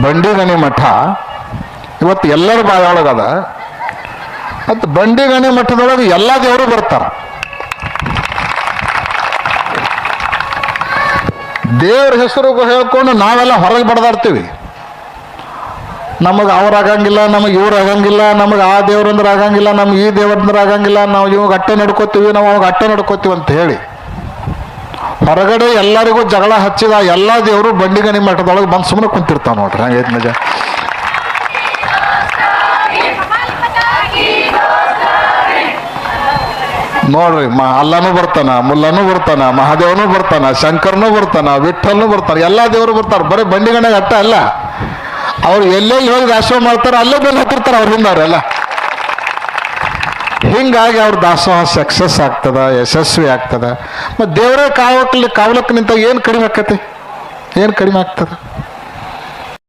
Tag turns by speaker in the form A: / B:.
A: ಬಂಡಿಗಣಿ ಮಠ. ಇವತ್ತು ಎಲ್ಲರ ಬಾಯೊಳಗದ. ಮತ್ತು ಬಂಡಿಗಣಿ ಮಠದೊಳಗೆ ಎಲ್ಲ ದೇವರು ಬರ್ತಾರೆ. ದೇವ್ರ ಹೆಸರು ಹೇಳ್ಕೊಂಡು ನಾವೆಲ್ಲ ಹೊರಗೆ ಬಡ್ದಾಡ್ತೀವಿ. ನಮಗೆ ಅವ್ರು ಆಗಂಗಿಲ್ಲ, ನಮಗೆ ಇವ್ರು ಆಗಂಗಿಲ್ಲ, ನಮಗೆ ಆ ದೇವ್ರಂದ್ರೆ ಆಗಂಗಿಲ್ಲ, ನಮ್ಗೆ ಈ ದೇವ್ರಂದ್ರೆ ಆಗಂಗಿಲ್ಲ, ನಾವು ಇವಾಗ ಅಟ್ಟೆ ನಡ್ಕೋತೀವಿ, ನಾವು ಅವಾಗ ಅಟ್ಟೆ ನಡ್ಕೋತೀವಿ ಅಂತ ಹೇಳಿ. ಹೊರಗಡೆ ಎಲ್ಲರಿಗೂ ಜಗಳ ಹಚ್ಚಿದ ಎಲ್ಲ ದೇವರು ಬಂಡಿಗಣಿ ಮಠದೊಳಗೆ ಬಂದು ಸುಮ್ಮನೆ ಕುಂತಿರ್ತಾವ ನೋಡ್ರಿ ಹಂಗೈತೆ ನಿಜ. ನೋಡ್ರಿ, ಮ ಅಲ್ಲನು ಬರ್ತಾನ, ಮುಲ್ಲನು ಬರ್ತಾನ, ಮಹಾದೇವನು ಬರ್ತಾನ, ಶಂಕರನೂ ಬರ್ತಾನ ವಿಠಲ್ನೂ ಬರ್ತಾನ, ಎಲ್ಲ ದೇವರು ಬರ್ತಾರೆ, ಬರೀ ಬಂಡಿಗಣೆಗೆ ಅಟ್ಟ ಅಲ್ಲ. ಅವ್ರು ಎಲ್ಲೆಲ್ಲಿ ಹೋಗಿ ಆಶ್ರಮ ಮಾಡ್ತಾರ ಅಲ್ಲೇ ಬಂದು ಹತ್ತಿರ್ತಾರ ಅವ್ರ ಹಿಂದವ್ರೆಲ್ಲ ಹಿಂಗಾಗಿ ಅವ್ರ ದಾಸೋಹ ಸಕ್ಸಸ್ ಆಗ್ತದ, ಯಶಸ್ವಿ ಆಗ್ತದ. ಮತ್ತು ದೇವರೇ ಕಾವಕ್ಲಿ ಕಾವಲಕ್ಕೆ ನಿಂತ ಏನು ಕಡಿಮೆ ಆಕತಿ? ಏನು ಕಡಿಮೆ ಆಗ್ತದ?